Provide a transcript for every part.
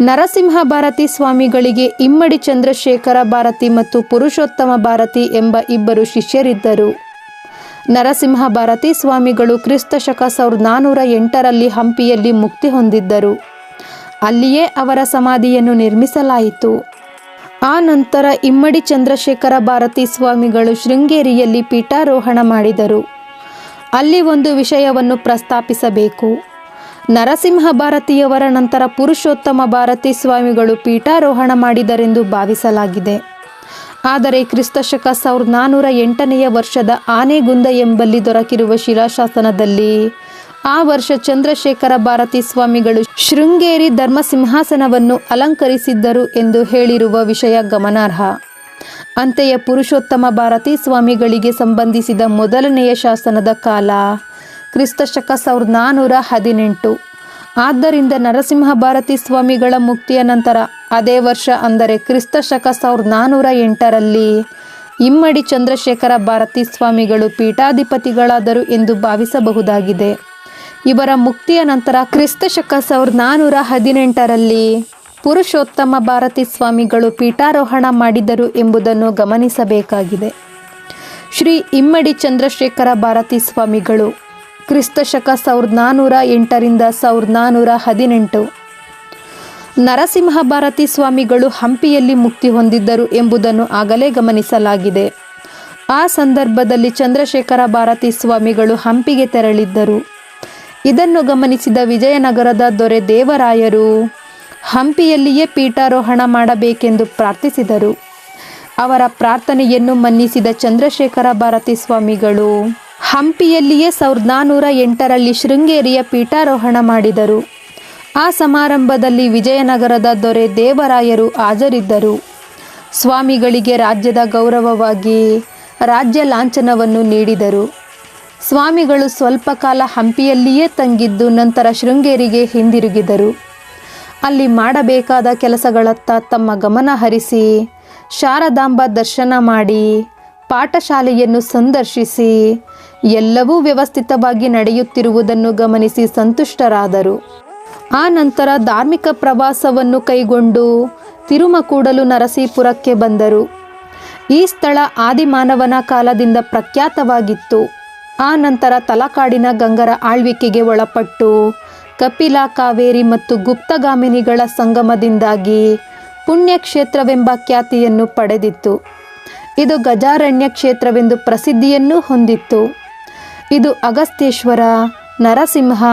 ನರಸಿಂಹ ಭಾರತಿ ಸ್ವಾಮಿಗಳಿಗೆ ಇಮ್ಮಡಿ ಚಂದ್ರಶೇಖರ ಭಾರತಿ ಮತ್ತು ಪುರುಷೋತ್ತಮ ಭಾರತಿ ಎಂಬ ಇಬ್ಬರು ಶಿಷ್ಯರಿದ್ದರು. ನರಸಿಂಹ ಭಾರತಿ ಸ್ವಾಮಿಗಳು ಕ್ರಿಸ್ತ ಶಕ ಸಾವಿರದ ನಾನ್ನೂರ ಎಂಟರಲ್ಲಿ ಹಂಪಿಯಲ್ಲಿ ಮುಕ್ತಿ ಹೊಂದಿದ್ದರು. ಅಲ್ಲಿಯೇ ಅವರ ಸಮಾಧಿಯನ್ನು ನಿರ್ಮಿಸಲಾಯಿತು. ಆ ನಂತರ ಇಮ್ಮಡಿ ಚಂದ್ರಶೇಖರ ಭಾರತಿ ಸ್ವಾಮಿಗಳು ಶೃಂಗೇರಿಯಲ್ಲಿ ಪೀಠಾರೋಹಣ ಮಾಡಿದರು. ಅಲ್ಲಿ ಒಂದು ವಿಷಯವನ್ನು ಪ್ರಸ್ತಾಪಿಸಬೇಕು. ನರಸಿಂಹ ಭಾರತಿಯವರ ನಂತರ ಪುರುಷೋತ್ತಮ ಭಾರತಿ ಸ್ವಾಮಿಗಳು ಪೀಠಾರೋಹಣ ಮಾಡಿದರೆಂದು ಭಾವಿಸಲಾಗಿದೆ. ಆದರೆ ಕ್ರಿಸ್ತಶಕ ಸಾವಿರದ ನಾನ್ನೂರ ಎಂಟನೆಯ ವರ್ಷದ ಆನೆಗುಂದ ಎಂಬಲ್ಲಿ ದೊರಕಿರುವ ಶಿಲಾಶಾಸನದಲ್ಲಿ ಆ ವರ್ಷ ಚಂದ್ರಶೇಖರ ಭಾರತಿ ಸ್ವಾಮಿಗಳು ಶೃಂಗೇರಿ ಧರ್ಮ ಸಿಂಹಾಸನವನ್ನು ಅಲಂಕರಿಸಿದ್ದರು ಎಂದು ಹೇಳಿರುವ ವಿಷಯ ಗಮನಾರ್ಹ. ಅಂತೆಯೇ ಪುರುಷೋತ್ತಮ ಭಾರತಿ ಸ್ವಾಮಿಗಳಿಗೆ ಸಂಬಂಧಿಸಿದ ಮೊದಲನೆಯ ಶಾಸನದ ಕಾಲ ಕ್ರಿಸ್ತಶಕ ಸಾವಿರದ ನಾನ್ನೂರ ಹದಿನೆಂಟು. ಆದ್ದರಿಂದ ನರಸಿಂಹ ಭಾರತಿ ಸ್ವಾಮಿಗಳ ಮುಕ್ತಿಯ ನಂತರ ಅದೇ ವರ್ಷ ಅಂದರೆ ಕ್ರಿಸ್ತ ಶಕ ಸಾವಿರದ ನಾನ್ನೂರ ಎಂಟರಲ್ಲಿ ಇಮ್ಮಡಿ ಚಂದ್ರಶೇಖರ ಭಾರತಿ ಸ್ವಾಮಿಗಳು ಪೀಠಾಧಿಪತಿಗಳಾದರು ಎಂದು ಭಾವಿಸಬಹುದಾಗಿದೆ. ಇವರ ಮುಕ್ತಿಯ ನಂತರ ಕ್ರಿಸ್ತ ಶಕ ಸಾವಿರದ ನಾನ್ನೂರ ಹದಿನೆಂಟರಲ್ಲಿ ಪುರುಷೋತ್ತಮ ಭಾರತಿ ಸ್ವಾಮಿಗಳು ಪೀಠಾರೋಹಣ ಮಾಡಿದರು ಎಂಬುದನ್ನು ಗಮನಿಸಬೇಕಾಗಿದೆ. ಶ್ರೀ ಇಮ್ಮಡಿ ಚಂದ್ರಶೇಖರ ಭಾರತಿ ಸ್ವಾಮಿಗಳು ಕ್ರಿಸ್ತ ಶಕ ಸಾವಿರದ ನಾನ್ನೂರ ಎಂಟರಿಂದ ಸಾವಿರದ ನಾನ್ನೂರ ಹದಿನೆಂಟು. ನರಸಿಂಹ ಭಾರತಿ ಸ್ವಾಮಿಗಳು ಹಂಪಿಯಲ್ಲಿ ಮುಕ್ತಿ ಹೊಂದಿದ್ದರು ಎಂಬುದನ್ನು ಆಗಲೇ ಗಮನಿಸಲಾಗಿದೆ. ಆ ಸಂದರ್ಭದಲ್ಲಿ ಚಂದ್ರಶೇಖರ ಭಾರತಿ ಸ್ವಾಮಿಗಳು ಹಂಪಿಗೆ ತೆರಳಿದ್ದರು. ಇದನ್ನು ಗಮನಿಸಿದ ವಿಜಯನಗರದ ದೊರೆ ದೇವರಾಯರು ಹಂಪಿಯಲ್ಲಿಯೇ ಪೀಠಾರೋಹಣ ಮಾಡಬೇಕೆಂದು ಪ್ರಾರ್ಥಿಸಿದರು. ಅವರ ಪ್ರಾರ್ಥನೆಯನ್ನು ಮನ್ನಿಸಿದ ಚಂದ್ರಶೇಖರ ಭಾರತಿ ಸ್ವಾಮಿಗಳು ಹಂಪಿಯಲ್ಲಿಯೇ ಸಾವಿರದ ನಾನ್ನೂರ ಎಂಟರಲ್ಲಿ ಶೃಂಗೇರಿಯ ಪೀಠಾರೋಹಣ ಮಾಡಿದರು. ಆ ಸಮಾರಂಭದಲ್ಲಿ ವಿಜಯನಗರದ ದೊರೆ ದೇವರಾಯರು ಹಾಜರಿದ್ದರು. ಸ್ವಾಮಿಗಳಿಗೆ ರಾಜ್ಯದ ಗೌರವವಾಗಿ ರಾಜ್ಯ ಲಾಂಛನವನ್ನು ನೀಡಿದರು. ಸ್ವಾಮಿಗಳು ಸ್ವಲ್ಪ ಕಾಲ ಹಂಪಿಯಲ್ಲಿಯೇ ತಂಗಿದ್ದು ನಂತರ ಶೃಂಗೇರಿಗೆ ಹಿಂದಿರುಗಿದರು. ಅಲ್ಲಿ ಮಾಡಬೇಕಾದ ಕೆಲಸಗಳತ್ತ ತಮ್ಮ ಗಮನ ಹರಿಸಿ, ಶಾರದಾಂಬ ದರ್ಶನ ಮಾಡಿ, ಪಾಠಶಾಲೆಯನ್ನು ಸಂದರ್ಶಿಸಿ ಎಲ್ಲವೂ ವ್ಯವಸ್ಥಿತವಾಗಿ ನಡೆಯುತ್ತಿರುವುದನ್ನು ಗಮನಿಸಿ ಸಂತುಷ್ಟರಾದರು. ಆ ನಂತರ ಧಾರ್ಮಿಕ ಪ್ರವಾಸವನ್ನು ಕೈಗೊಂಡು ತಿರುಮಕೂಡಲು ನರಸೀಪುರಕ್ಕೆ ಬಂದರು. ಈ ಸ್ಥಳ ಆದಿಮಾನವನ ಕಾಲದಿಂದ ಪ್ರಖ್ಯಾತವಾಗಿತ್ತು. ಆ ನಂತರ ತಲಕಾಡಿನ ಗಂಗರ ಆಳ್ವಿಕೆಗೆ ಒಳಪಟ್ಟು ಕಪಿಲ ಕಾವೇರಿ ಮತ್ತು ಗುಪ್ತಗಾಮಿನಿಗಳ ಸಂಗಮದಿಂದಾಗಿ ಪುಣ್ಯಕ್ಷೇತ್ರವೆಂಬ ಖ್ಯಾತಿಯನ್ನು ಪಡೆದಿತ್ತು. ಇದು ಗಜಾರಣ್ಯ ಕ್ಷೇತ್ರವೆಂದು ಪ್ರಸಿದ್ಧಿಯನ್ನು ಹೊಂದಿತ್ತು. ಇದು ಅಗಸ್ತ್ಯೇಶ್ವರ ನರಸಿಂಹ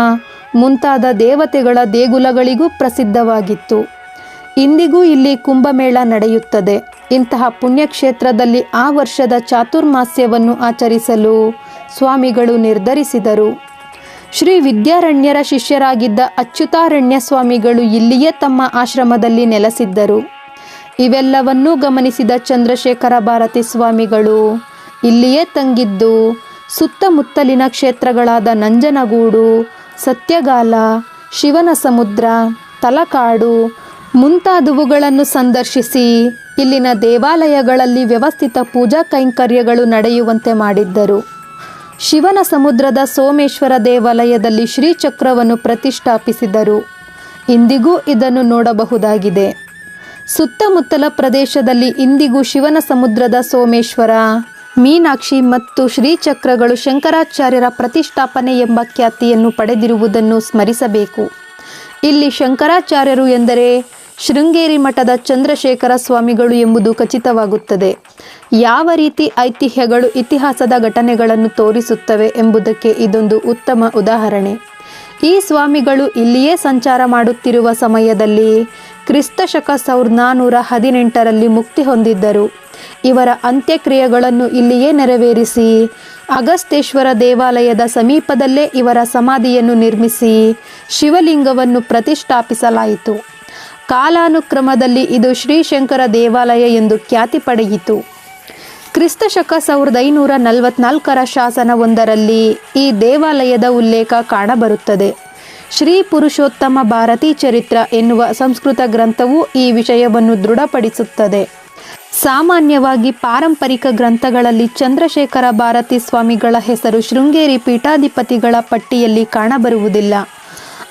ಮುಂತಾದ ದೇವತೆಗಳ ದೇಗುಲಗಳಿಗೂ ಪ್ರಸಿದ್ಧವಾಗಿತ್ತು. ಇಂದಿಗೂ ಇಲ್ಲಿ ಕುಂಭಮೇಳ ನಡೆಯುತ್ತದೆ. ಇಂತಹ ಪುಣ್ಯಕ್ಷೇತ್ರದಲ್ಲಿ ಆ ವರ್ಷದ ಚಾತುರ್ಮಾಸ್ಯವನ್ನು ಆಚರಿಸಲು ಸ್ವಾಮಿಗಳು ನಿರ್ಧರಿಸಿದರು. ಶ್ರೀ ವಿದ್ಯಾರಣ್ಯರ ಶಿಷ್ಯರಾಗಿದ್ದ ಅಚ್ಯುತಾರಣ್ಯ ಸ್ವಾಮಿಗಳು ಇಲ್ಲಿಯೇ ತಮ್ಮ ಆಶ್ರಮದಲ್ಲಿ ನೆಲೆಸಿದ್ದರು. ಇವೆಲ್ಲವನ್ನೂ ಗಮನಿಸಿದ ಚಂದ್ರಶೇಖರ ಭಾರತಿ ಸ್ವಾಮಿಗಳು ಇಲ್ಲಿಯೇ ತಂಗಿದ್ದು ಸುತ್ತಮುತ್ತಲಿನ ಕ್ಷೇತ್ರಗಳಾದ ನಂಜನಗೂಡು, ಸತ್ಯಗಾಲ ಶಿವನ ಸಮುದ್ರ ತಲಕಾಡು ಮುಂತಾದವುಗಳನ್ನು ಸಂದರ್ಶಿಸಿ ಇಲ್ಲಿನ ದೇವಾಲಯಗಳಲ್ಲಿ ವ್ಯವಸ್ಥಿತ ಪೂಜಾ ಕೈಂಕರ್ಯಗಳು ನಡೆಯುವಂತೆ ಮಾಡಿದ್ದರು. ಶಿವನ ಸಮುದ್ರದ ಸೋಮೇಶ್ವರ ದೇವಾಲಯದಲ್ಲಿ ಶ್ರೀಚಕ್ರವನ್ನು ಪ್ರತಿಷ್ಠಾಪಿಸಿದರು. ಇಂದಿಗೂ ಇದನ್ನು ನೋಡಬಹುದಾಗಿದೆ. ಸುತ್ತಮುತ್ತಲ ಪ್ರದೇಶದಲ್ಲಿ ಇಂದಿಗೂ ಶಿವನ ಸಮುದ್ರದ ಸೋಮೇಶ್ವರ ಮೀನಾಕ್ಷಿ ಮತ್ತು ಶ್ರೀಚಕ್ರಗಳು ಶಂಕರಾಚಾರ್ಯರ ಪ್ರತಿಷ್ಠಾಪನೆ ಎಂಬ ಖ್ಯಾತಿಯನ್ನು ಪಡೆದಿರುವುದನ್ನು ಸ್ಮರಿಸಬೇಕು. ಇಲ್ಲಿ ಶಂಕರಾಚಾರ್ಯರು ಎಂದರೆ ಶೃಂಗೇರಿ ಮಠದ ಚಂದ್ರಶೇಖರ ಸ್ವಾಮಿಗಳು ಎಂಬುದು ಖಚಿತವಾಗುತ್ತದೆ. ಯಾವ ರೀತಿ ಐತಿಹ್ಯಗಳು ಇತಿಹಾಸದ ಘಟನೆಗಳನ್ನು ತೋರಿಸುತ್ತವೆ ಎಂಬುದಕ್ಕೆ ಇದೊಂದು ಉತ್ತಮ ಉದಾಹರಣೆ. ಈ ಸ್ವಾಮಿಗಳು ಇಲ್ಲಿಯೇ ಸಂಚಾರ ಮಾಡುತ್ತಿರುವ ಸಮಯದಲ್ಲಿ ಕ್ರಿಸ್ತ ಶಕ ಸಾವಿರದ ನಾನ್ನೂರ ಹದಿನೆಂಟರಲ್ಲಿ ಮುಕ್ತಿ ಹೊಂದಿದ್ದರು. ಇವರ ಅಂತ್ಯಕ್ರಿಯೆಗಳನ್ನು ಇಲ್ಲಿಯೇ ನೆರವೇರಿಸಿ ಅಗಸ್ತೇಶ್ವರ ದೇವಾಲಯದ ಸಮೀಪದಲ್ಲೇ ಇವರ ಸಮಾಧಿಯನ್ನು ನಿರ್ಮಿಸಿ, ಶಿವಲಿಂಗವನ್ನು ಪ್ರತಿಷ್ಠಾಪಿಸಲಾಯಿತು. ಕಾಲಾನುಕ್ರಮದಲ್ಲಿ ಇದು ಶ್ರೀಶಂಕರ ದೇವಾಲಯ ಎಂದು ಖ್ಯಾತಿ ಪಡೆಯಿತು. ಕ್ರಿಸ್ತ ಶಕ ಸಾವಿರದ ಐನೂರ ನಲವತ್ನಾಲ್ಕರ ಶಾಸನವೊಂದರಲ್ಲಿ ಈ ದೇವಾಲಯದ ಉಲ್ಲೇಖ ಕಾಣಬರುತ್ತದೆ. ಶ್ರೀ ಪುರುಷೋತ್ತಮ ಭಾರತಿ ಚರಿತ್ರ ಎನ್ನುವ ಸಂಸ್ಕೃತ ಗ್ರಂಥವು ಈ ವಿಷಯವನ್ನು ದೃಢಪಡಿಸುತ್ತದೆ. ಸಾಮಾನ್ಯವಾಗಿ ಪಾರಂಪರಿಕ ಗ್ರಂಥಗಳಲ್ಲಿ ಚಂದ್ರಶೇಖರ ಭಾರತಿ ಸ್ವಾಮಿಗಳ ಹೆಸರು ಶೃಂಗೇರಿ ಪೀಠಾಧಿಪತಿಗಳ ಪಟ್ಟಿಯಲ್ಲಿ ಕಾಣಬರುವುದಿಲ್ಲ.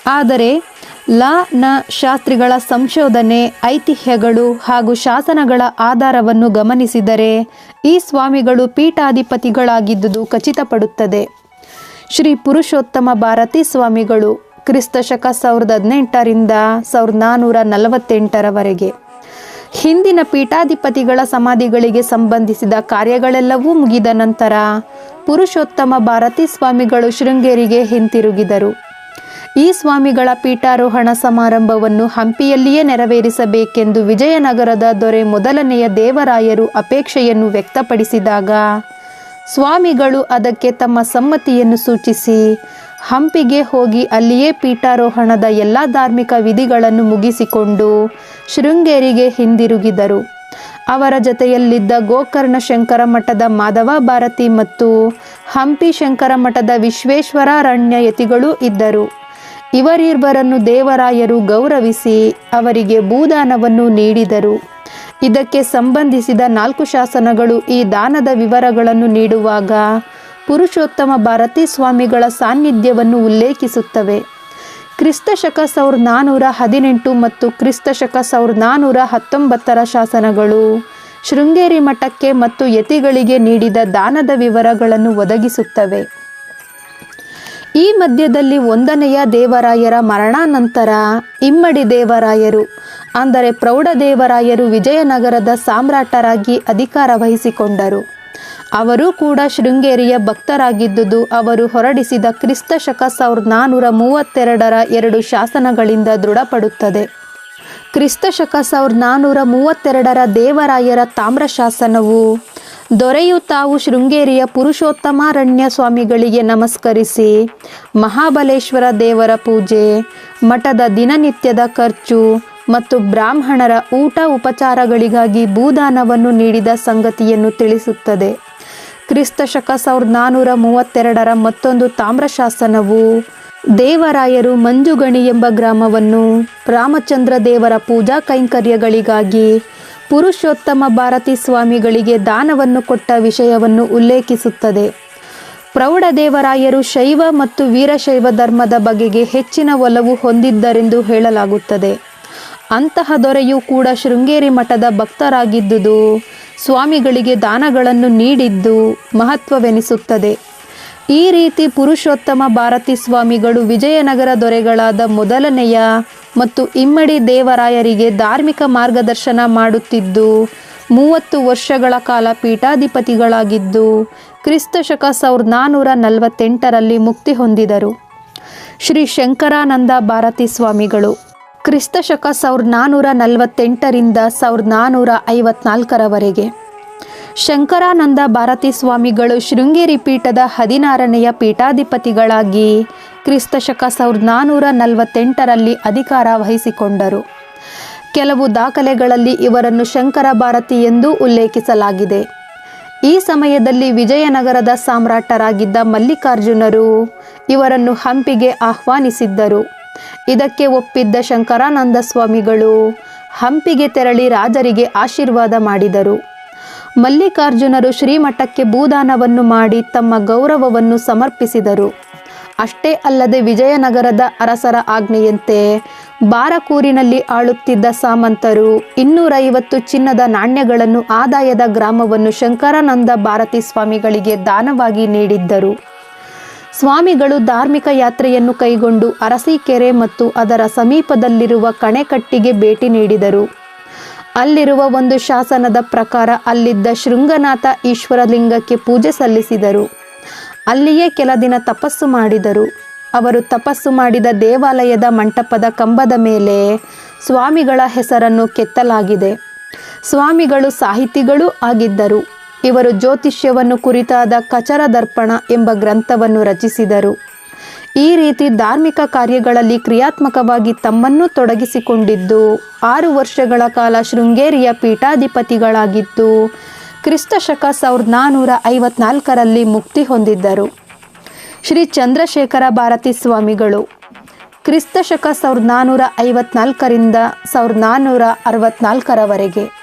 ಆದರೆ, ಲ, ನ ಶಾಸ್ತ್ರಿಗಳ ಸಂಶೋಧನೆ, ಐತಿಹ್ಯಗಳು ಹಾಗೂ ಶಾಸನಗಳ ಆಧಾರವನ್ನು ಗಮನಿಸಿದರೆ ಈ ಸ್ವಾಮಿಗಳು ಪೀಠಾಧಿಪತಿಗಳಾಗಿದ್ದುದು ಖಚಿತಪಡುತ್ತದೆ. ಶ್ರೀ ಪುರುಷೋತ್ತಮ ಭಾರತಿ ಸ್ವಾಮಿಗಳು ಕ್ರಿಸ್ತ ಶಕ ಸಾವಿರದ ಹದಿನೆಂಟರಿಂದ ಸಾವಿರದ ನಾನ್ನೂರ ನಲವತ್ತೆಂಟರವರೆಗೆ ಹಿಂದಿನ ಪೀಠಾಧಿಪತಿಗಳ ಸಮಾಧಿಗಳಿಗೆ ಸಂಬಂಧಿಸಿದ ಕಾರ್ಯಗಳೆಲ್ಲವೂ ಮುಗಿದ ನಂತರ ಪುರುಷೋತ್ತಮ ಭಾರತಿ ಸ್ವಾಮಿಗಳು ಶೃಂಗೇರಿಗೆ ಹಿಂತಿರುಗಿದರು. ಈ ಸ್ವಾಮಿಗಳ ಪೀಠಾರೋಹಣ ಸಮಾರಂಭವನ್ನು ಹಂಪಿಯಲ್ಲಿಯೇ ನೆರವೇರಿಸಬೇಕೆಂದು ವಿಜಯನಗರದ ದೊರೆ ಮೊದಲನೆಯ ದೇವರಾಯರು ಅಪೇಕ್ಷೆಯನ್ನು ವ್ಯಕ್ತಪಡಿಸಿದಾಗ, ಸ್ವಾಮಿಗಳು ಅದಕ್ಕೆ ತಮ್ಮ ಸಮ್ಮತಿಯನ್ನು ಸೂಚಿಸಿ ಹಂಪಿಗೆ ಹೋಗಿ ಅಲ್ಲಿಯೇ ಪೀಠಾರೋಹಣದ ಎಲ್ಲ ಧಾರ್ಮಿಕ ವಿಧಿಗಳನ್ನು ಮುಗಿಸಿಕೊಂಡು ಶೃಂಗೇರಿಗೆ ಹಿಂದಿರುಗಿದರು. ಅವರ ಜೊತೆಯಲ್ಲಿದ್ದ ಗೋಕರ್ಣ ಶಂಕರ ಮಠದ ಮಾಧವ ಭಾರತಿ ಮತ್ತು ಹಂಪಿ ಶಂಕರ ಮಠದ ವಿಶ್ವೇಶ್ವರಾರಣ್ಯ ಯತಿಗಳೂ ಇದ್ದರು. ಇವರಿಬ್ಬರನ್ನು ದೇವರಾಯರು ಗೌರವಿಸಿ ಅವರಿಗೆ ಭೂದಾನವನ್ನು ನೀಡಿದರು. ಇದಕ್ಕೆ ಸಂಬಂಧಿಸಿದ ನಾಲ್ಕು ಶಾಸನಗಳು ಈ ದಾನದ ವಿವರಗಳನ್ನು ನೀಡುವಾಗ ಪುರುಷೋತ್ತಮ ಭಾರತಿ ಸ್ವಾಮಿಗಳ ಸಾನ್ನಿಧ್ಯವನ್ನು ಉಲ್ಲೇಖಿಸುತ್ತವೆ. ಕ್ರಿಸ್ತ ಶಕ ಸಾವಿರದ ನಾನ್ನೂರ ಹದಿನೆಂಟು ಮತ್ತು ಕ್ರಿಸ್ತ ಶಕ ಸಾವಿರದ ನಾನ್ನೂರ ಹತ್ತೊಂಬತ್ತರ ಶಾಸನಗಳು, ಶೃಂಗೇರಿ ಮಠಕ್ಕೆ ಮತ್ತು ಯತಿಗಳಿಗೆ ನೀಡಿದ ದಾನದ ವಿವರಗಳನ್ನು ಒದಗಿಸುತ್ತವೆ. ಈ ಮಧ್ಯದಲ್ಲಿ ಒಂದನೆಯ ದೇವರಾಯರ ಮರಣಾನಂತರ ಇಮ್ಮಡಿ ದೇವರಾಯರು, ಅಂದರೆ ಪ್ರೌಢದೇವರಾಯರು ವಿಜಯನಗರದ ಸಾಮ್ರಾಟರಾಗಿ ಅಧಿಕಾರ ವಹಿಸಿಕೊಂಡರು. ಅವರು ಕೂಡ ಶೃಂಗೇರಿಯ ಭಕ್ತರಾಗಿದ್ದುದು. ಅವರು ಹೊರಡಿಸಿದ ಕ್ರಿಸ್ತ ಶಕ ಸಾವಿರದ ನಾನ್ನೂರ ಮೂವತ್ತೆರಡರ ಎರಡು ಶಾಸನಗಳಿಂದ ದೃಢಪಡುತ್ತದೆ. ಕ್ರಿಸ್ತ ಶಕ ಸಾವಿರದ ನಾನ್ನೂರ ಮೂವತ್ತೆರಡರ ದೇವರಾಯರ ತಾಮ್ರ ಶಾಸನವು, ದೊರೆಯು ತಾವು ಶೃಂಗೇರಿಯ ಪುರುಷೋತ್ತಮಾರಣ್ಯ ಸ್ವಾಮಿಗಳಿಗೆ ನಮಸ್ಕರಿಸಿ, ಮಹಾಬಲೇಶ್ವರ ದೇವರ ಪೂಜೆ, ಮಠದ ದಿನನಿತ್ಯದ ಖರ್ಚು ಮತ್ತು ಬ್ರಾಹ್ಮಣರ ಊಟ ಉಪಚಾರಗಳಿಗಾಗಿ ಭೂದಾನವನ್ನು ನೀಡಿದ ಸಂಗತಿಯನ್ನು ತಿಳಿಸುತ್ತದೆ. ಕ್ರಿಸ್ತ ಶಕ ಸಾವಿರದ ನಾನ್ನೂರ ಮೂವತ್ತೆರಡರ ಮತ್ತೊಂದು ತಾಮ್ರಶಾಸನವು ದೇವರಾಯರು ಮಂಜುಗಣಿ ಎಂಬ ಗ್ರಾಮವನ್ನು ರಾಮಚಂದ್ರ ದೇವರ ಪೂಜಾ ಕೈಂಕರ್ಯಗಳಿಗಾಗಿ ಪುರುಷೋತ್ತಮ ಭಾರತಿ ಸ್ವಾಮಿಗಳಿಗೆ ದಾನವನ್ನು ಕೊಟ್ಟ ವಿಷಯವನ್ನು ಉಲ್ಲೇಖಿಸುತ್ತದೆ. ಪ್ರೌಢದೇವರಾಯರು ಶೈವ ಮತ್ತು ವೀರಶೈವ ಧರ್ಮದ ಬಗೆಗೆ ಹೆಚ್ಚಿನ ಒಲವು ಹೊಂದಿದ್ದರೆಂದು ಹೇಳಲಾಗುತ್ತದೆ. ಅಂತಹ ದೊರೆಯು ಕೂಡ ಶೃಂಗೇರಿ ಮಠದ ಭಕ್ತರಾಗಿದ್ದುದು ಸ್ವಾಮಿಗಳಿಗೆ ದಾನಗಳನ್ನು ನೀಡಿದ್ದು ಮಹತ್ವವೆನಿಸುತ್ತದೆ. ಈ ರೀತಿ ಪುರುಷೋತ್ತಮ ಭಾರತಿ ಸ್ವಾಮಿಗಳು ವಿಜಯನಗರ ದೊರೆಗಳಾದ ಮೊದಲನೆಯ ಮತ್ತು ಇಮ್ಮಡಿ ದೇವರಾಯರಿಗೆ ಧಾರ್ಮಿಕ ಮಾರ್ಗದರ್ಶನ ಮಾಡುತ್ತಿದ್ದು, ಮೂವತ್ತು ವರ್ಷಗಳ ಕಾಲ ಪೀಠಾಧಿಪತಿಗಳಾಗಿದ್ದು, ಕ್ರಿಸ್ತ ಶಕ ಸಾವಿರದ ನಾನ್ನೂರ ನಲವತ್ತೆಂಟರಲ್ಲಿ ಮುಕ್ತಿ ಹೊಂದಿದರು. ಶ್ರೀ ಶಂಕರಾನಂದ ಭಾರತಿ ಸ್ವಾಮಿಗಳು ಕ್ರಿಸ್ತ ಶಕ ಸಾವಿರದ ನಾನ್ನೂರ ನಲವತ್ತೆಂಟರಿಂದ ಸಾವಿರದ ನಾನ್ನೂರ ಐವತ್ನಾಲ್ಕರವರೆಗೆ. ಶಂಕರಾನಂದ ಭಾರತಿ ಸ್ವಾಮಿಗಳು ಶೃಂಗೇರಿ ಪೀಠದ ಹದಿನಾರನೆಯ ಪೀಠಾಧಿಪತಿಗಳಾಗಿ ಕ್ರಿಸ್ತ ಶಕ ಸಾವಿರದ ನಾನ್ನೂರ ನಲವತ್ತೆಂಟರಲ್ಲಿ ಅಧಿಕಾರ ವಹಿಸಿಕೊಂಡರು. ಕೆಲವು ದಾಖಲೆಗಳಲ್ಲಿ ಇವರನ್ನು ಶಂಕರ ಭಾರತಿ ಎಂದು ಉಲ್ಲೇಖಿಸಲಾಗಿದೆ. ಈ ಸಮಯದಲ್ಲಿ ವಿಜಯನಗರದ ಸಾಮ್ರಾಟರಾಗಿದ್ದ ಮಲ್ಲಿಕಾರ್ಜುನರು ಇವರನ್ನು ಹಂಪಿಗೆ ಆಹ್ವಾನಿಸಿದ್ದರು. ಇದಕ್ಕೆ ಒಪ್ಪಿದ್ದ ಶಂಕರಾನಂದ ಸ್ವಾಮಿಗಳು ಹಂಪಿಗೆ ತೆರಳಿ ರಾಜರಿಗೆ ಆಶೀರ್ವಾದ ಮಾಡಿದರು. ಮಲ್ಲಿಕಾರ್ಜುನರು ಶ್ರೀಮಠಕ್ಕೆ ಭೂದಾನವನ್ನು ಮಾಡಿ ತಮ್ಮ ಗೌರವವನ್ನು ಸಮರ್ಪಿಸಿದರು. ಅಷ್ಟೇ ಅಲ್ಲದೆ ವಿಜಯನಗರದ ಅರಸರ ಆಜ್ಞೆಯಂತೆ ಬಾರಕೂರಿನಲ್ಲಿ ಆಳುತ್ತಿದ್ದ ಸಾಮಂತರು ಇನ್ನೂರೈವತ್ತು ಚಿನ್ನದ ನಾಣ್ಯಗಳನ್ನು ಆದಾಯದ ಗ್ರಾಮವನ್ನು ಶಂಕರಾನಂದ ಭಾರತಿ ಸ್ವಾಮಿಗಳಿಗೆ ದಾನವಾಗಿ ನೀಡಿದ್ದರು. ಸ್ವಾಮಿಗಳು ಧಾರ್ಮಿಕ ಯಾತ್ರೆಯನ್ನು ಕೈಗೊಂಡು ಅರಸೀಕೆರೆ ಮತ್ತು ಅದರ ಸಮೀಪದಲ್ಲಿರುವ ಕಣೆಕಟ್ಟಿಗೆ ಭೇಟಿ ನೀಡಿದರು. ಅಲ್ಲಿರುವ ಒಂದು ಶಾಸನದ ಪ್ರಕಾರ ಅಲ್ಲಿದ್ದ ಶೃಂಗನಾಥ ಈಶ್ವರಲಿಂಗಕ್ಕೆ ಪೂಜೆ ಸಲ್ಲಿಸಿದರು. ಅಲ್ಲಿಯೇ ಕೆಲ ದಿನ ತಪಸ್ಸು ಮಾಡಿದರು. ಅವರು ತಪಸ್ಸು ಮಾಡಿದ ದೇವಾಲಯದ ಮಂಟಪದ ಕಂಬದ ಮೇಲೆ ಸ್ವಾಮಿಗಳ ಹೆಸರನ್ನು ಕೆತ್ತಲಾಗಿದೆ. ಸ್ವಾಮಿಗಳು ಸಾಹಿತಿಗಳೂ ಆಗಿದ್ದರು. ಇವರು ಜ್ಯೋತಿಷ್ಯವನ್ನು ಕುರಿತಾದ ಕಚರ ದರ್ಪಣ ಎಂಬ ಗ್ರಂಥವನ್ನು ರಚಿಸಿದರು. ಈ ರೀತಿ ಧಾರ್ಮಿಕ ಕಾರ್ಯಗಳಲ್ಲಿ ಕ್ರಿಯಾತ್ಮಕವಾಗಿ ತಮ್ಮನ್ನು ತೊಡಗಿಸಿಕೊಂಡಿದ್ದು, ಆರು ವರ್ಷಗಳ ಕಾಲ ಶೃಂಗೇರಿಯ ಪೀಠಾಧಿಪತಿಗಳಾಗಿದ್ದು, ಕ್ರಿಸ್ತ ಶಕ ಸಾವಿರದ ನಾನ್ನೂರ ಐವತ್ನಾಲ್ಕರಲ್ಲಿ ಮುಕ್ತಿ ಹೊಂದಿದ್ದರು. ಶ್ರೀ ಚಂದ್ರಶೇಖರ ಭಾರತಿ ಸ್ವಾಮಿಗಳು, ಕ್ರಿಸ್ತ ಶಕ ಸಾವಿರದ ನಾನ್ನೂರ ಐವತ್ನಾಲ್ಕರಿಂದ ಸಾವಿರದ ನಾನ್ನೂರ ಅರವತ್ನಾಲ್ಕರವರೆಗೆ.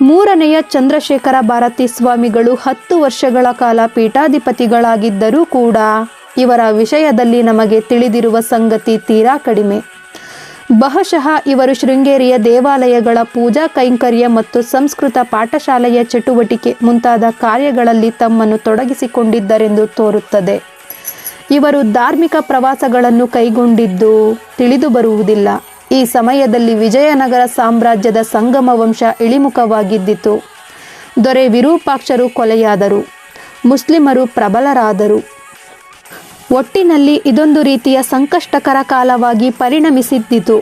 ಮೂರನೆಯ ಚಂದ್ರಶೇಖರ ಭಾರತಿ ಸ್ವಾಮಿಗಳು ಹತ್ತು ವರ್ಷಗಳ ಕಾಲ ಪೀಠಾಧಿಪತಿಗಳಾಗಿದ್ದರೂ ಕೂಡ ಇವರ ವಿಷಯದಲ್ಲಿ ನಮಗೆ ತಿಳಿದಿರುವ ಸಂಗತಿ ತೀರಾ ಕಡಿಮೆ. ಬಹುಶಃ ಇವರು ಶೃಂಗೇರಿಯ ದೇವಾಲಯಗಳ ಪೂಜಾ ಕೈಂಕರ್ಯ ಮತ್ತು ಸಂಸ್ಕೃತ ಪಾಠಶಾಲೆಯ ಚಟುವಟಿಕೆ ಮುಂತಾದ ಕಾರ್ಯಗಳಲ್ಲಿ ತಮ್ಮನ್ನು ತೊಡಗಿಸಿಕೊಂಡಿದ್ದರೆಂದು ತೋರುತ್ತದೆ. ಇವರು ಧಾರ್ಮಿಕ ಪ್ರವಾಸಗಳನ್ನು ಕೈಗೊಂಡಿದ್ದು ತಿಳಿದು ಬರುವುದಿಲ್ಲ. ಈ ಸಮಯದಲ್ಲಿ ವಿಜಯನಗರ ಸಾಮ್ರಾಜ್ಯದ ಸಂಗಮ ವಂಶ ಇಳಿಮುಖವಾಗಿದ್ದಿತು. ದೊರೆ ವಿರೂಪಾಕ್ಷರು ಕೊಲೆಯಾದರು. ಮುಸ್ಲಿಮರು ಪ್ರಬಲರಾದರು. ಒಟ್ಟಿನಲ್ಲಿ ಇದೊಂದು ರೀತಿಯ ಸಂಕಷ್ಟಕರ ಕಾಲವಾಗಿ ಪರಿಣಮಿಸಿದ್ದಿತು.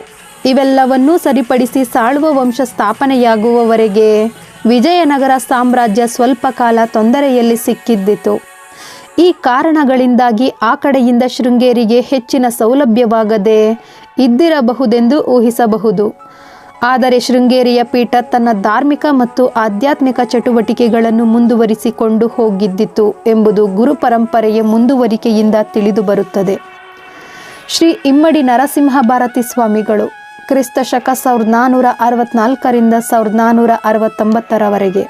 ಇವೆಲ್ಲವನ್ನೂ ಸರಿಪಡಿಸಿ ಸಾಳುವ ವಂಶ ಸ್ಥಾಪನೆಯಾಗುವವರೆಗೆ ವಿಜಯನಗರ ಸಾಮ್ರಾಜ್ಯ ಸ್ವಲ್ಪ ಕಾಲ ತೊಂದರೆಯಲ್ಲಿ ಸಿಕ್ಕಿದ್ದಿತು. ಈ ಕಾರಣಗಳಿಂದಾಗಿ ಆ ಕಡೆಯಿಂದ ಶೃಂಗೇರಿಗೆ ಹೆಚ್ಚಿನ ಸೌಲಭ್ಯವಾಗದೆ ಇದ್ದಿರಬಹುದೆಂದು ಊಹಿಸಬಹುದು. ಆದರೆ ಶೃಂಗೇರಿಯ ಪೀಠ ತನ್ನ ಧಾರ್ಮಿಕ ಮತ್ತು ಆಧ್ಯಾತ್ಮಿಕ ಚಟುವಟಿಕೆಗಳನ್ನು ಮುಂದುವರಿಸಿಕೊಂಡು ಹೋಗಿದ್ದಿತು ಎಂಬುದು ಗುರು ಪರಂಪರೆಯ ಮುಂದುವರಿಕೆಯಿಂದ ತಿಳಿದುಬರುತ್ತದೆ ಶ್ರೀ ಇಮ್ಮಡಿ ನರಸಿಂಹ ಭಾರತಿ ಸ್ವಾಮಿಗಳು ಕ್ರಿಸ್ತ ಶಕ ಸಾವಿರದ ನಾನ್ನೂರ ಅರವತ್ನಾಲ್ಕರಿಂದ ಸಾವಿರದ ನಾನ್ನೂರ ಅರವತ್ತೊಂಬತ್ತರವರೆಗೆ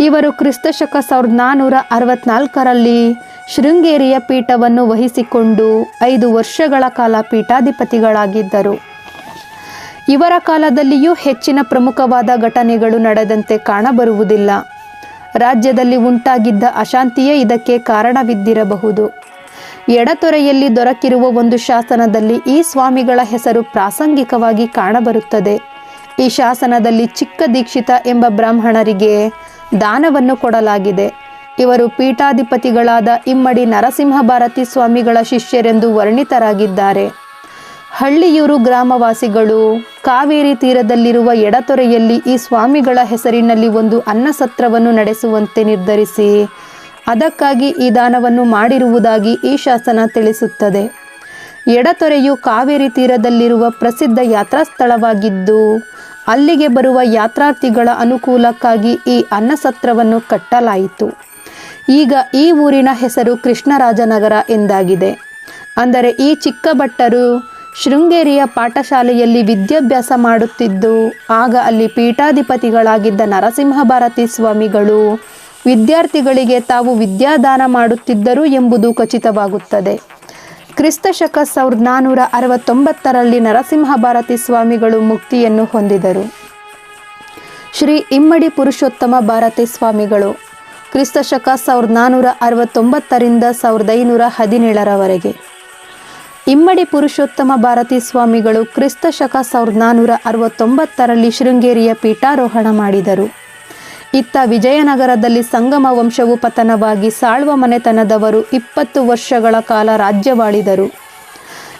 ಇವರು ಕ್ರಿಸ್ತ ಶಕ ಸಾವಿರದ ನಾನ್ನೂರ ಅರವತ್ನಾಲ್ಕರಲ್ಲಿ ಶೃಂಗೇರಿಯ ಪೀಠವನ್ನು ವಹಿಸಿಕೊಂಡು ಐದು ವರ್ಷಗಳ ಕಾಲ ಪೀಠಾಧಿಪತಿಗಳಾಗಿದ್ದರು. ಇವರ ಕಾಲದಲ್ಲಿಯೂ ಹೆಚ್ಚಿನ ಪ್ರಮುಖವಾದ ಘಟನೆಗಳು ನಡೆದಂತೆ ಕಾಣಬರುವುದಿಲ್ಲ. ರಾಜ್ಯದಲ್ಲಿ ಉಂಟಾಗಿದ್ದ ಅಶಾಂತಿಯೇ ಇದಕ್ಕೆ ಕಾರಣವಿದ್ದಿರಬಹುದು. ಎಡತೊರೆಯಲ್ಲಿ ದೊರಕಿರುವ ಒಂದು ಶಾಸನದಲ್ಲಿ ಈ ಸ್ವಾಮಿಗಳ ಹೆಸರು ಪ್ರಾಸಂಗಿಕವಾಗಿ ಕಾಣಬರುತ್ತದೆ. ಈ ಶಾಸನದಲ್ಲಿ ಚಿಕ್ಕ ದೀಕ್ಷಿತ ಎಂಬ ಬ್ರಾಹ್ಮಣರಿಗೆ ದಾನವನ್ನು ಕೊಡಲಾಗಿದೆ. ಇವರು ಪೀಠಾಧಿಪತಿಗಳಾದ ಇಮ್ಮಡಿ ನರಸಿಂಹ ಭಾರತಿ ಸ್ವಾಮಿಗಳ ಶಿಷ್ಯರೆಂದು ವರ್ಣಿತರಾಗಿದ್ದಾರೆ. ಹಳ್ಳಿಯೂರು ಗ್ರಾಮವಾಸಿಗಳು ಕಾವೇರಿ ತೀರದಲ್ಲಿರುವ ಎಡತೊರೆಯಲ್ಲಿ ಈ ಸ್ವಾಮಿಗಳ ಹೆಸರಿನಲ್ಲಿ ಒಂದು ಅನ್ನಸತ್ರವನ್ನು ನಡೆಸುವಂತೆ ನಿರ್ಧರಿಸಿ, ಅದಕ್ಕಾಗಿ ಈ ದಾನವನ್ನು ಮಾಡಿರುವುದಾಗಿ ಈ ಶಾಸನ ತಿಳಿಸುತ್ತದೆ. ಎಡತೊರೆಯು ಕಾವೇರಿ ತೀರದಲ್ಲಿರುವ ಪ್ರಸಿದ್ಧ ಯಾತ್ರಾ ಸ್ಥಳವಾಗಿದ್ದು ಅಲ್ಲಿಗೆ ಬರುವ ಯಾತ್ರಾರ್ಥಿಗಳ ಅನುಕೂಲಕ್ಕಾಗಿ ಈ ಅನ್ನಸತ್ರವನ್ನು ಕಟ್ಟಲಾಯಿತು. ಈಗ ಈ ಊರಿನ ಹೆಸರು ಕೃಷ್ಣರಾಜನಗರ ಎಂದಾಗಿದೆ. ಅಂದರೆ ಈ ಚಿಕ್ಕಭಟ್ಟರು ಶೃಂಗೇರಿಯ ಪಾಠಶಾಲೆಯಲ್ಲಿ ವಿದ್ಯಾಭ್ಯಾಸ ಮಾಡುತ್ತಿದ್ದು, ಆಗ ಅಲ್ಲಿ ಪೀಠಾಧಿಪತಿಗಳಾಗಿದ್ದ ನರಸಿಂಹ ಭಾರತಿ ಸ್ವಾಮಿಗಳು ವಿದ್ಯಾರ್ಥಿಗಳಿಗೆ ತಾವು ವಿದ್ಯಾದಾನ ಮಾಡುತ್ತಿದ್ದರು ಎಂಬುದು ಖಚಿತವಾಗುತ್ತದೆ. ಕ್ರಿಸ್ತ ಶಕ ಸಾವಿರದ ನಾನ್ನೂರ ಅರವತ್ತೊಂಬತ್ತರಲ್ಲಿ ನರಸಿಂಹ ಭಾರತಿ ಸ್ವಾಮಿಗಳು ಮುಕ್ತಿಯನ್ನು ಹೊಂದಿದರು. ಶ್ರೀ ಇಮ್ಮಡಿ ಪುರುಷೋತ್ತಮ ಭಾರತಿ ಸ್ವಾಮಿಗಳು ಕ್ರಿಸ್ತ ಶಕ ಸಾವಿರದ ನಾನ್ನೂರ ಅರವತ್ತೊಂಬತ್ತರಿಂದ ಸಾವಿರದ ಐನೂರ ಹದಿನೇಳರವರೆಗೆ. ಇಮ್ಮಡಿ ಪುರುಷೋತ್ತಮ ಭಾರತಿ ಸ್ವಾಮಿಗಳು ಕ್ರಿಸ್ತ ಶಕ ಸಾವಿರದ ನಾನ್ನೂರ ಅರವತ್ತೊಂಬತ್ತರಲ್ಲಿ ಶೃಂಗೇರಿಯ ಪೀಠಾರೋಹಣ ಮಾಡಿದರು. ಇತ್ತ ವಿಜಯನಗರದಲ್ಲಿ ಸಂಗಮ ವಂಶವು ಪತನವಾಗಿ ಸಾಳ್ವ ಮನೆತನದವರು ಇಪ್ಪತ್ತು ವರ್ಷಗಳ ಕಾಲ ರಾಜ್ಯವಾಳಿದರು.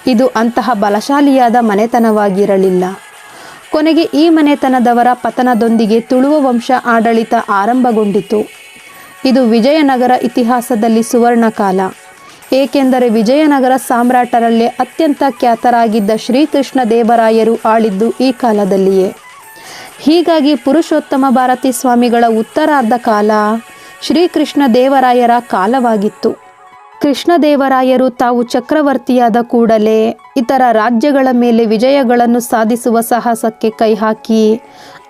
ಇದು ಅಂತಹ ಬಲಶಾಲಿಯಾದ ಮನೆತನವಾಗಿರಲಿಲ್ಲ. ಕೊನೆಗೆ ಈ ಮನೆತನದವರ ಪತನದೊಂದಿಗೆ ತುಳುವ ವಂಶ ಆಡಳಿತ ಆರಂಭಗೊಂಡಿತು. ಇದು ವಿಜಯನಗರ ಇತಿಹಾಸದಲ್ಲಿ ಸುವರ್ಣ ಕಾಲ ಏಕೆಂದರೆ ವಿಜಯನಗರ ಸಾಮ್ರಾಟರಲ್ಲೇ ಅತ್ಯಂತ ಖ್ಯಾತರಾಗಿದ್ದ ಶ್ರೀಕೃಷ್ಣ ದೇವರಾಯರು ಆಳಿದ್ದು ಈ ಕಾಲದಲ್ಲಿಯೇ. ಹೀಗಾಗಿ ಪುರುಷೋತ್ತಮ ಭಾರತಿ ಸ್ವಾಮಿಗಳ ಉತ್ತರಾರ್ಧ ಕಾಲ ಶ್ರೀಕೃಷ್ಣ ದೇವರಾಯರ ಕಾಲವಾಗಿತ್ತು. ಕೃಷ್ಣದೇವರಾಯರು ತಾವು ಚಕ್ರವರ್ತಿಯಾದ ಕೂಡಲೇ ಇತರ ರಾಜ್ಯಗಳ ಮೇಲೆ ವಿಜಯಗಳನ್ನು ಸಾಧಿಸುವ ಸಾಹಸಕ್ಕೆ ಕೈಹಾಕಿ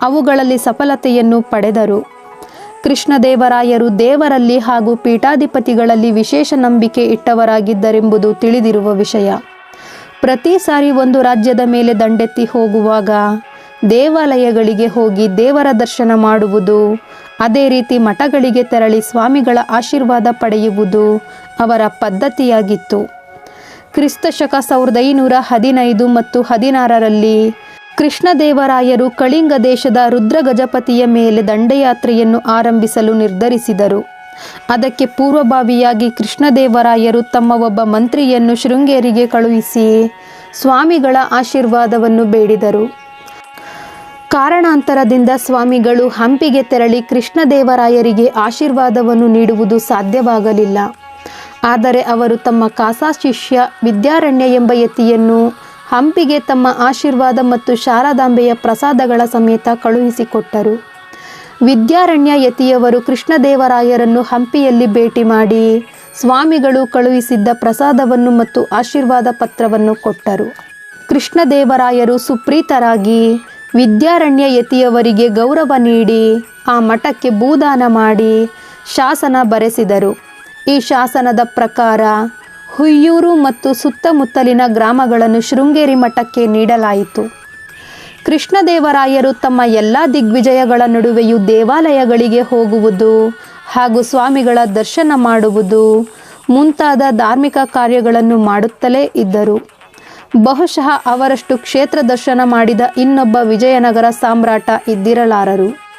ಅವುಗಳಲ್ಲಿ ಸಫಲತೆಯನ್ನು ಪಡೆದರು. ಕೃಷ್ಣದೇವರಾಯರು ದೇವರಲ್ಲಿ ಹಾಗೂ ಪೀಠಾಧಿಪತಿಗಳಲ್ಲಿ ವಿಶೇಷ ನಂಬಿಕೆ ಇಟ್ಟವರಾಗಿದ್ದರೆಂಬುದು ತಿಳಿದಿರುವ ವಿಷಯ. ಪ್ರತಿ ಸಾರಿ ಒಂದು ರಾಜ್ಯದ ಮೇಲೆ ದಂಡೆತ್ತಿ ಹೋಗುವಾಗ ದೇವಾಲಯಗಳಿಗೆ ಹೋಗಿ ದೇವರ ದರ್ಶನ ಮಾಡುವುದು, ಅದೇ ರೀತಿ ಮಠಗಳಿಗೆ ತೆರಳಿ ಸ್ವಾಮಿಗಳ ಆಶೀರ್ವಾದ ಪಡೆಯುವುದು ಅವರ ಪದ್ಧತಿಯಾಗಿತ್ತು. ಕ್ರಿಸ್ತಶಕ ಸಾವಿರದ ಐನೂರ ಹದಿನೈದು ಮತ್ತು ಹದಿನಾರರಲ್ಲಿ ಕೃಷ್ಣದೇವರಾಯರು ಕಳಿಂಗ ದೇಶದ ರುದ್ರಗಜಪತಿಯ ಮೇಲೆ ದಂಡಯಾತ್ರೆಯನ್ನು ಆರಂಭಿಸಲು ನಿರ್ಧರಿಸಿದರು. ಅದಕ್ಕೆ ಪೂರ್ವಭಾವಿಯಾಗಿ ಕೃಷ್ಣದೇವರಾಯರು ತಮ್ಮ ಒಬ್ಬ ಮಂತ್ರಿಯನ್ನು ಶೃಂಗೇರಿಗೆ ಕಳುಹಿಸಿ ಸ್ವಾಮಿಗಳ ಆಶೀರ್ವಾದವನ್ನು ಬೇಡಿದರು. ಕಾರಣಾಂತರದಿಂದ ಸ್ವಾಮಿಗಳು ಹಂಪಿಗೆ ತೆರಳಿ ಕೃಷ್ಣದೇವರಾಯರಿಗೆ ಆಶೀರ್ವಾದವನ್ನು ನೀಡುವುದು ಸಾಧ್ಯವಾಗಲಿಲ್ಲ. ಆದರೆ ಅವರು ತಮ್ಮ ಕಾಸಾ ಶಿಷ್ಯ ವಿದ್ಯಾರಣ್ಯ ಎಂಬ ಯತಿಯನ್ನು ಹಂಪಿಗೆ ತಮ್ಮ ಆಶೀರ್ವಾದ ಮತ್ತು ಶಾರದಾಂಬೆಯ ಪ್ರಸಾದಗಳ ಸಮೇತ ಕಳುಹಿಸಿಕೊಟ್ಟರು. ವಿದ್ಯಾರಣ್ಯ ಯತಿಯವರು ಕೃಷ್ಣದೇವರಾಯರನ್ನು ಹಂಪಿಯಲ್ಲಿ ಭೇಟಿ ಮಾಡಿ ಸ್ವಾಮಿಗಳು ಕಳುಹಿಸಿದ್ದ ಪ್ರಸಾದವನ್ನು ಮತ್ತು ಆಶೀರ್ವಾದ ಪತ್ರವನ್ನು ಕೊಟ್ಟರು. ಕೃಷ್ಣದೇವರಾಯರು ಸುಪ್ರೀತರಾಗಿ ವಿದ್ಯಾರಣ್ಯ ಯತಿಯವರಿಗೆ ಗೌರವ ನೀಡಿ ಆ ಮಠಕ್ಕೆ ಭೂದಾನ ಮಾಡಿ ಶಾಸನ ಬರೆಸಿದರು. ಈ ಶಾಸನದ ಪ್ರಕಾರ ಹುಯ್ಯೂರು ಮತ್ತು ಸುತ್ತಮುತ್ತಲಿನ ಗ್ರಾಮಗಳನ್ನು ಶೃಂಗೇರಿ ಮಠಕ್ಕೆ ನೀಡಲಾಯಿತು. ಕೃಷ್ಣದೇವರಾಯರು ತಮ್ಮ ಎಲ್ಲ ದಿಗ್ವಿಜಯಗಳ ನಡುವೆಯೂ ದೇವಾಲಯಗಳಿಗೆ ಹೋಗುವುದು ಹಾಗೂ ಸ್ವಾಮಿಗಳ ದರ್ಶನ ಮಾಡುವುದು ಮುಂತಾದ ಧಾರ್ಮಿಕ ಕಾರ್ಯಗಳನ್ನು ಮಾಡುತ್ತಲೇ ಇದ್ದರು. ಬಹುಶಃ ಅವರಷ್ಟು ಕ್ಷೇತ್ರ ದರ್ಶನ ಮಾಡಿದ ಇನ್ನೊಬ್ಬ ವಿಜಯನಗರ ಸಾಮ್ರಾಟ ಇದ್ದಿರಲಾರರು.